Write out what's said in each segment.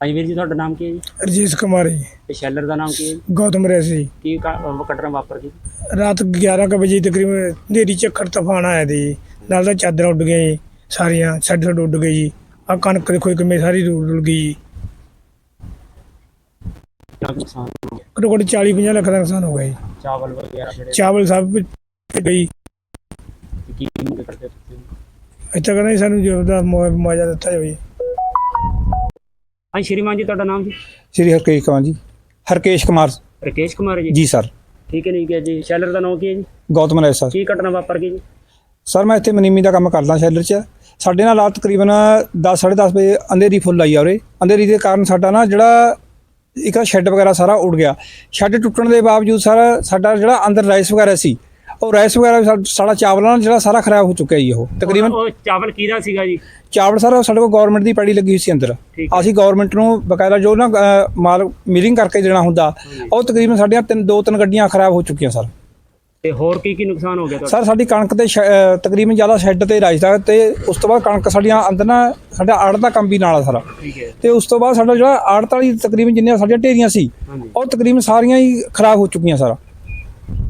ਹਾਂਜੀ ਵੀਰ ਜੀ ਤੁਹਾਡਾ ਨਾਮ ਕੀ ਹੈ ਜੀ? ਰਜੀਸ਼ ਕੁਮਾਰੀ ਤੇ ਸ਼ੈਲਰ ਦਾ ਨਾਮ ਕੀ ਹੈ ਜੀ? ਗੌਤਮ ਰੈਸੀ। ਕੀ ਕਾ- ਘਟਨਾ ਵਾਪਰ ਗਈ? ਰਾਤ 11 ਕੁ ਵਜੇ ਤਕਰੀਬਨ ਹਨੇਰੀ ਝੱਖੜ ਤੂਫਾਨ ਆਇਆ ਦੀ ਨਾਲ ਤਾਂ ਚਾਦਰਾਂ ਉੱਡ ਗਈਆਂ ਜੀ, ਸਾਰੀਆਂ ਛੱਡ ਛੱਡ ਉੱਡ ਗਈ ਜੀ। ਆ ਕਣਕ ਦੇਖੋ ਕਿਵੇਂ ਸਾਰੀ ਰੁੜ ਰੁੜ ਗਈ ਜੀ। ਕਿੰਨਾ ਕੁ ਨੁਕਸਾਨ ਹੋ ਗਿਆ? ਘੱਟੋ ਘੱਟ 40 50 ਲੱਖ ਦਾ ਨੁਕਸਾਨ ਹੋ ਗਿਆ ਜੀ। ਚਾਵਲ ਵਗੈਰਾ ਜਿਹੜੇ ਚਾਵਲ ਸਭ ਗਈ ਕੀ ਮੰਗ ਕਰਦੇ ਹੋ ਤੁਸੀਂ? ਇੱਥੇ ਕਹਿੰਦਾ ਜੀ ਸਾਨੂੰ ਜੋ ਦਾ ਮੁਆਵਜ਼ਾ ਦਿੱਤਾ ਜਾਵੇ ਹਾਂਜੀ ਸ਼੍ਰੀਮਾਨ ਜੀ ਤੁਹਾਡਾ ਨਾਮ ਜੀ? ਸ਼੍ਰੀ ਹਰਕੇਸ਼ ਕੁਮਾਰ ਜੀ। ਹਰਕੇਸ਼ ਕੁਮਾਰ। ਰਕੇਸ਼ ਕੁਮਾਰ ਜੀ। ਜੀ ਸਰ। ਠੀਕ ਹੈ ਨਹੀਂ ਜੀ। ਸ਼ੈਲਰ ਦਾ ਨਾਮ ਕੀ ਹੈ ਜੀ? ਗੌਤਮ ਰਾਏ ਸਰ। ਕੀ ਘਟਨਾ ਵਾਪਰ ਗਈ ਜੀ? ਸਰ ਮੈਂ ਇੱਥੇ ਮਨੀਮੀ ਦਾ ਕੰਮ ਕਰਦਾ ਸ਼ੈਲਰ 'ਚ। ਸਾਡੇ ਨਾਲ ਰਾਤ ਤਕਰੀਬਨ 10 10:30 ਵਜੇ ਅੰਧੇਰੀ ਫੁੱਲ ਆਈ ਆ ਉਰੇ। ਅੰਧੇਰੀ ਦੇ ਕਾਰਨ ਸਾਡਾ ਨਾ ਜਿਹੜਾ ਇੱਕ ਸ਼ੈੱਡ ਵਗੈਰਾ ਸਾਰਾ ਉੱਡ ਗਿਆ। ਸ਼ੈੱਡ ਟੁੱਟਣ ਦੇ ਬਾਵਜੂਦ ਸਰ ਸਾਡਾ ਜਿਹੜਾ ਅੰਦਰ ਰਾਈਸ ਵਗੈਰਾ ਸੀ ਉਹ ਰਾਈਸ ਵਗੈਰਾ ਵੀ ਸਾ- ਸਾਡਾ ਚਾਵਲ ਨਾਲ ਜਿਹੜਾ ਸਾਰਾ ਖਰਾਬ ਹੋ ਚੁੱਕਿਆ ਜੀ ਉਹ। ਤਕਰੀਬਨ ਉਹ ਚਾਵਲ ਕਿਹਦਾ ਸੀਗਾ ਜੀ? ਚਾਵਲ ਸਰ ਸਾਡੇ ਕੋਲ ਗਵਰਨਮੈਂਟ ਦੀ ਪੈੜੀ ਲੱਗੀ ਹੋਈ ਸੀ ਅੰਦਰ। ਠੀਕ। ਅਸੀਂ ਗਵਰਨਮੈਂਟ ਨੂੰ ਬਕਾਇਦਾ ਜੋ ਨਾ ਅ, ਮਾਲ ਮਿਲਿੰਗ ਕਰਕੇ ਦੇਣਾ ਹੁੰਦਾ ਉਹ ਤਕਰੀਬਨ ਸਾਡੀਆਂ ਤਿੰਨ ਦੋ ਤਿੰਨ ਗੱਡੀਆਂ ਖਰਾਬ ਹੋ ਚੁੱਕੀਆਂ ਸਰ। ਤੇ ਹੋਰ ਕੀ ਕੀ ਨੁਕਸਾਨ ਹੋ ਗਿਆ ਤੁਹਾਡਾ? ਸਰ ਸਾਡੀ ਕਣਕ ਤੇ ਸ਼ੈ- ਤਕਰੀਬਨ ਜ਼ਿਆਦਾ ਸ਼ੈੱਡ ਤੇ ਰਾਜ ਦਾ ਤੇ ਉਸ ਤੋਂ ਬਾਅਦ ਕਣਕ ਸਾਡੀਆਂ ਅੰਦਰ ਨਾ ਸਾਡਾ ਆੜ ਦਾ ਕੰਮ ਵੀ ਨਾਲ ਆ ਸਾਰਾ। ਠੀਕ ਹੈ। ਤੇ ਉਸ ਤੋਂ ਬਾਅਦ ਸਾਡਾ ਜਿਹੜਾ ਆੜਤ ਵਾਲੀ ਤਕਰੀਬਨ ਜਿੰਨੀਆਂ ਸਾਡੀਆਂ ਢੇਰੀਆਂ ਸੀ ਹਾਂਜੀ। ਉਹ ਤਕਰੀਬਨ ਸਾਰੀਆਂ ਹੀ ਖਰਾਬ ਹੋ ਚੁੱਕੀਆਂ ਸਰ।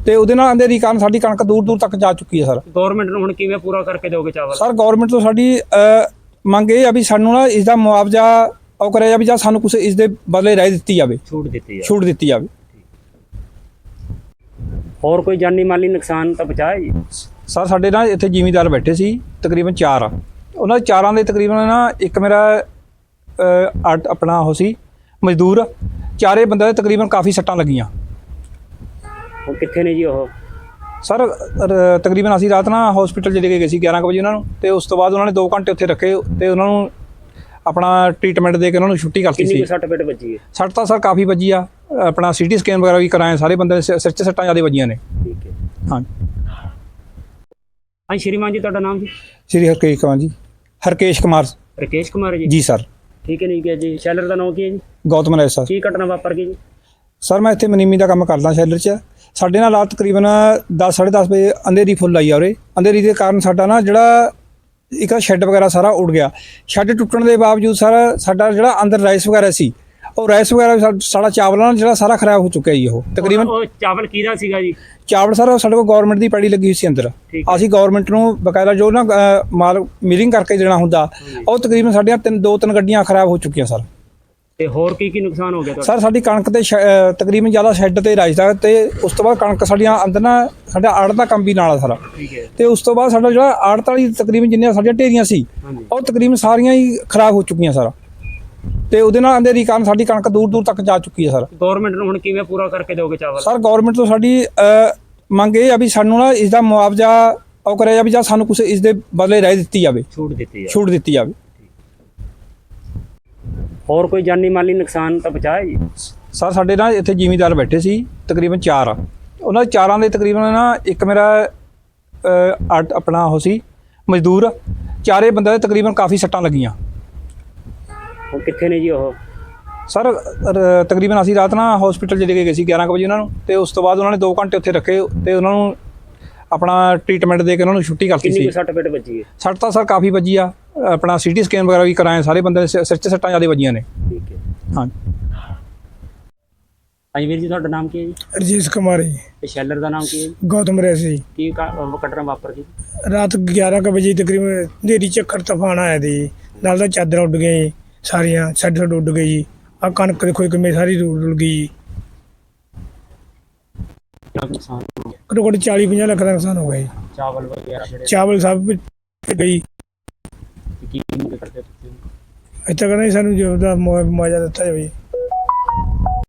ਤੇ ਉਹਦੇ ਨਾਲ ਅੰਧੇਰੀ ਕਾਰਨ ਸਾਡੀ ਕਣਕ ਦੂਰ ਦੂਰ ਤੱਕ ਜਾ ਚੁੱਕੀ ਹੈ ਸਰ। ਗਵਰਨਮੈਂਟ ਨੂੰ ਹੁਣ ਕਿਵੇਂ ਪੂਰਾ ਕਰਕੇ ਦਿਓਗੇ ਚਾਵਲ? ਸਰ ਗਵਰਨਮੈਂਟ ਤੋਂ ਸਾਡੀ ਮੰਗ ਇਹ ਆ ਵੀ ਸਾਨੂੰ ਨਾ ਇਸ ਦਾ ਮੁਆਵਜ਼ਾ ਉਹ ਕਰਿਆ ਜਾਵੇ ਜਾਂ ਸਾਨੂੰ ਕੁਝ ਇਸ ਦੇ ਬਦਲੇ ਰਾਇ ਦਿੱਤੀ ਜਾਵੇ। ਛੂਟ ਦਿੱਤੀ ਹੈ ਛੂਟ ਦਿੱਤੀ ਜਾਵੇ। ਹੋਰ ਕੋਈ ਜਾਨੀ ਮਾਲੀ ਨੁਕਸਾਨ ਤਾਂ ਬਚਾਇਆ ਜੀ? ਸਰ ਸਾਡੇ ਨਾਲ ਇੱਥੇ ਜ਼ਿਮੀਂਦਾਰ ਬੈਠੇ ਸੀ ਤਕਰੀਬਨ 4 ਆ। ਉਹਨਾਂ ਦੇ ਚਾਰਾਂ ਦੇ ਤਕਰੀਬਨ ਨਾ ਇੱਕ ਮੇਰਾ ਆਪਣਾ ਉਹ ਸੀ ਮਜ਼ਦੂਰ। ਚਾਰੇ ਬੰਦੇ ਦੇ ਤਕਰੀਬਨ ਕਾਫੀ ਸੱਟਾਂ ਲੱਗੀਆਂ। ਉਹ ਕਿੱਥੇ ਨੇ ਜੀ ਉਹ? ਸਰ ਤਕਰੀਬਨ ਅਸੀਂ ਰਾਤ ਨਾ ਹਸਪੀਟਲ ਚਲੇ ਗਏ ਸੀ 11 ਕੁ ਵਜੇ ਉਹਨਾਂ ਨੂੰ ਤੇ ਉਸ ਤੋਂ ਬਾਅਦ ਉਹਨਾਂ ਨੇ 2 ਘੰਟੇ ਉੱਥੇ ਰੱਖੇ ਤੇ ਉਹਨਾਂ ਨੂੰ ਆਪਣਾ ਟ੍ਰੀਟਮੈਂਟ ਦੇ ਕੇ ਉਹਨਾਂ ਨੂੰ ਛੁੱਟੀ ਕਰਤੀ ਕਿੰਨੀ ਸੀ। ਕੁ ਸੱਟ ਪੇਟ ਵੱਜੀ ਹੈ? ਸੱਟ ਤਾਂ ਸਰ ਕਾਫੀ ਵੱਜੀ ਆ। ਆਪਣਾ ਸੀਟੀ ਸਕੈਨ ਵਗੈਰਾ ਵੀ ਕਰਾਏ ਸਾਰੇ ਬੰਦੇ ਦੇ ਸਿ- ਸਿਰ 'ਚ ਸੱਟਾਂ ਜ਼ਿਆਦਾ ਵੱਜੀਆਂ ਨੇ। ਠੀਕ ਹੈ। ਹਾਂ ਹਾਂਜੀ ਸ਼੍ਰੀਮਾਨ ਜੀ ਤੁਹਾਡਾ ਨਾਮ ਜੀ? ਸ਼੍ਰੀ ਹਰਕੇਸ਼ ਕੁਮਾਰ ਜੀ। ਹਰਕੇਸ਼ ਕੁਮਾਰ। ਰਕੇਸ਼ ਕੁਮਾਰ ਜੀ? ਜੀ ਸਰ। ਠੀਕ ਹੈ ਨਹੀਂ ਕਿ ਜੀ ਸ਼ੈਲਰ ਦਾ ਨਾਮ ਕੀ ਹੈ ਜੀ? ਗੌਤਮ ਰਾਏ ਸਰ। ਕੀ ਘਟਨਾ ਵਾਪਰ ਗਈ ਜੀ? ਸਰ ਮੈਂ ਇੱਥੇ ਮਨੀਮੀ ਦਾ ਕੰਮ ਕਰਦਾ ਸ਼ੈਲਰ 'ਚ। ਸਾਡੇ ਨਾਲ ਰਾਤ ਤਕਰੀਬਨ 10 10:30 ਵਜੇ ਅੰਧੇਰੀ ਫੁੱਲ ਆਈ ਆ ਉਰੇ। ਅੰਧੇਰੀ ਦੇ ਕਾਰਨ ਸਾਡਾ ਨਾ ਜਿਹੜਾ ਇੱਕ ਸ਼ੈੱਡ ਵਗੈਰਾ ਸਾਰਾ ਉੱਡ ਗਿਆ। ਸ਼ੈੱਡ ਟੁੱਟਣ ਦੇ ਬਾਵਜੂਦ ਸਰ ਸਾਡਾ ਜਿਹੜਾ ਅੰਦਰ ਰਾਈਸ ਵਗੈਰਾ ਸੀ ਉਹ ਰਾਈਸ ਵਗੈਰਾ ਵੀ ਸਾ- ਸਾਡਾ ਚਾਵਲ ਨਾਲ ਜਿਹੜਾ ਸਾਰਾ ਖਰਾਬ ਹੋ ਚੁੱਕਿਆ ਜੀ ਉਹ। ਤਕਰੀਬਨ ਉਹ ਚਾਵਲ ਕਿਹਦਾ ਸੀਗਾ ਜੀ? ਚਾਵਲ ਸਰ ਸਾਡੇ ਕੋਲ ਗਵਰਨਮੈਂਟ ਦੀ ਪੈੜੀ ਲੱਗੀ ਹੋਈ ਸੀ ਅੰਦਰ। ਠੀਕ। ਅਸੀਂ ਗਵਰਨਮੈਂਟ ਨੂੰ ਬਕਾਇਦਾ ਜੋ ਨਾ ਅ, ਮਾਲ ਮਿਲਿੰਗ ਕਰਕੇ ਦੇਣਾ ਹੁੰਦਾ ਉਹ ਤਕਰੀਬਨ ਸਾਡੀਆਂ ਤਿੰਨ ਦੋ ਤਿੰਨ ਗੱਡੀਆਂ ਖਰਾਬ ਹੋ ਚੁੱਕੀਆਂ ਸਰ। ਤੇ ਹੋਰ ਕੀ ਕੀ ਨੁਕਸਾਨ ਹੋ ਗਿਆ ਤੁਹਾਡਾ? ਸਰ ਸਾਡੀ ਕਣਕ ਤੇ ਸ਼ੈ- ਅਹ ਤਕਰੀਬਨ ਜ਼ਿਆਦਾ ਸ਼ੈੱਡ ਤੇ ਰਾਜ ਦਾ ਤੇ ਉਸ ਤੋਂ ਬਾਅਦ ਕਣਕ ਸਾਡੀਆਂ ਅੰਦਰ ਨਾ ਸਾਡਾ ਆੜ ਦਾ ਕੰਮ ਵੀ ਨਾਲ ਆ ਸਾਰਾ। ਠੀਕ ਹੈ। ਤੇ ਉਸ ਤੋਂ ਬਾਅਦ ਸਾਡਾ ਜਿਹੜਾ ਆੜਤ ਵਾਲੀ ਤਕਰੀਬਨ ਜਿੰਨੀਆਂ ਸਾਡੀਆਂ ਢੇਰੀਆਂ ਸੀ ਹਾਂਜੀ। ਉਹ ਤਕਰੀਬਨ ਸਾਰੀਆਂ ਹੀ ਖਰਾਬ ਹੋ ਚੁੱਕੀਆਂ ਸਰ। ਤੇ ਉਹਦੇ ਨਾਲ ਅੰਧੇਰੀ ਕਾਰਨ ਸਾਡੀ ਕਣਕ ਦੂਰ ਦੂਰ ਤੱਕ ਜਾ ਚੁੱਕੀ ਹੈ ਸਰ। ਗਵਰਨਮੈਂਟ ਨੂੰ ਹੁਣ ਕਿਵੇਂ ਪੂਰਾ ਕਰਕੇ ਦਿਓਗੇ ਚਾਵਲ? ਸਰ ਗਵਰਨਮੈਂਟ ਤੋਂ ਸਾਡੀ ਅਹ, ਮੰਗ ਇਹ ਆ ਵੀ ਸਾਨੂੰ ਨਾ ਇਸ ਦਾ ਮੁਆਵਜ਼ਾ ਉਹ ਕਰਿਆ ਜਾਵੇ ਜਾਂ ਸਾਨੂੰ ਕੁਝ ਇਸ ਦੇ ਬਦਲੇ ਰਾਇ ਦਿੱਤੀ ਜਾਵੇ। ਛੂਟ ਦਿੱਤੀ ਹੈ ਛੂਟ ਦਿੱਤੀ ਜਾਵੇ। ਹੋਰ ਕੋਈ ਜਾਨੀ ਮਾਲੀ ਨੁਕਸਾਨ ਤਾਂ ਬਚਾਇਆ ਜੀ? ਸਰ ਸਾਡੇ ਨਾਲ ਇੱਥੇ ਜ਼ਿਮੀਂਦਾਰ ਬੈਠੇ ਸੀ ਤਕਰੀਬਨ 4 ਆ ਉਹਨਾਂ ਦੇ ਚਾਰਾਂ ਦੇ ਤਕਰੀਬਨ ਨਾ ਇੱਕ ਮੇਰਾ ਅੱਡ ਆਪਣਾ ਉਹ ਸੀ ਮਜ਼ਦੂਰ। ਚਾਰੇ ਬੰਦੇ ਦੇ ਤਕਰੀਬਨ ਕਾਫੀ ਸੱਟਾਂ ਲੱਗੀਆਂ। ਉਹ ਕਿੱਥੇ ਨੇ ਜੀ ਉਹ? ਸਰ ਤਕਰੀਬਨ ਅਸੀਂ ਰਾਤ ਨਾ ਹਸਪੀਟਲ ਚਲੇ ਗਏ ਸੀ 11 ਕੁ ਵਜੇ ਉਹਨਾਂ ਨੂੰ। ਤੇ ਉਸ ਤੋਂ ਬਾਅਦ ਉਹਨਾਂ ਨੇ 2 ਘੰਟੇ ਉੱਥੇ ਰੱਖੇ ਤੇ ਉਹਨਾਂ ਨੂੰ ਆਪਣਾ ਟ੍ਰੀਟਮੈਂਟ ਦੇ ਕੇ ਉਹਨਾਂ ਨੂੰ ਛੁੱਟੀ ਕਰਤੀ ਕਿੰਨੀ ਸੀ ਕੁ ਸੱਟ ਪੇਟ ਵੱਜੀ ਹੈ? ਸੱਟ ਤਾਂ ਸਰ ਕਾਫੀ ਵੱਜੀ ਆ। ਆਪਣਾ ਸੀਟੀ ਸਕੈਨ ਵਗੈਰਾ ਵੀ ਕਰਾਏ ਸਾਰੇ ਬੰਦੇ ਦੇ ਸਿ- ਸਿਰ 'ਚ ਸੱਟਾਂ ਜ਼ਿਆਦਾ ਵੱਜੀਆਂ ਨੇ। ਠੀਕ ਹੈ। ਹਾਂ ਹਾਂਜੀ ਵੀਰ ਜੀ ਤੁਹਾਡਾ ਨਾਮ ਕੀ ਹੈ ਜੀ? ਰਜੀਸ਼ ਕੁਮਾਰੀ ਤੇ ਸ਼ੈਲਰ ਦਾ ਨਾਮ ਕੀ ਹੈ ਜੀ? ਗੌਤਮ ਰੈਸੀ ਕੀ ਕਾ- ਘਟਨਾ ਵਾਪਰ ਗਈ? ਰਾਤ 11 ਕੁ ਵਜੇ ਤਕਰੀਬਨ ਹਨੇਰੀ ਝੱਖੜ ਤੂਫਾਨ ਆਇਆ ਦੀ ਨਾਲ ਤਾਂ ਚਾਦਰਾਂ ਉੱਡ ਗਈਆਂ ਜੀ, ਸਾਰੀਆਂ ਛੱਡ ਛੱਡ ਉੱਡ ਗਈ ਜੀ। ਆ ਕਣਕ ਦੇਖੋ ਕਿਵੇਂ ਸਾਰੀ ਰੁੜ ਰੁੜ ਗਈ ਜੀ। ਕਿੰਨਾ ਕੁ ਨੁਕਸਾਨ ਹੋ ਗਿਆ? ਘੱਟੋ ਘੱਟ 40 50 ਲੱਖ ਦਾ ਨੁਕਸਾਨ ਹੋ ਗਿਆ ਜੀ। ਚਾਵਲ ਵਗੈਰਾ ਜਿਹੜੇ ਚਾਵਲ ਸਭ ਗਈ ਕੀ ਮੰਗ ਕਰਦੇ ਤੁਸੀਂ? ਇੱਥੇ ਕਹਿੰਦਾ ਜੀ ਸਾਨੂੰ ਜੋ ਦਾ ਮੁਆਵਜ਼ਾ ਦਿੱਤਾ ਜਾਵੇ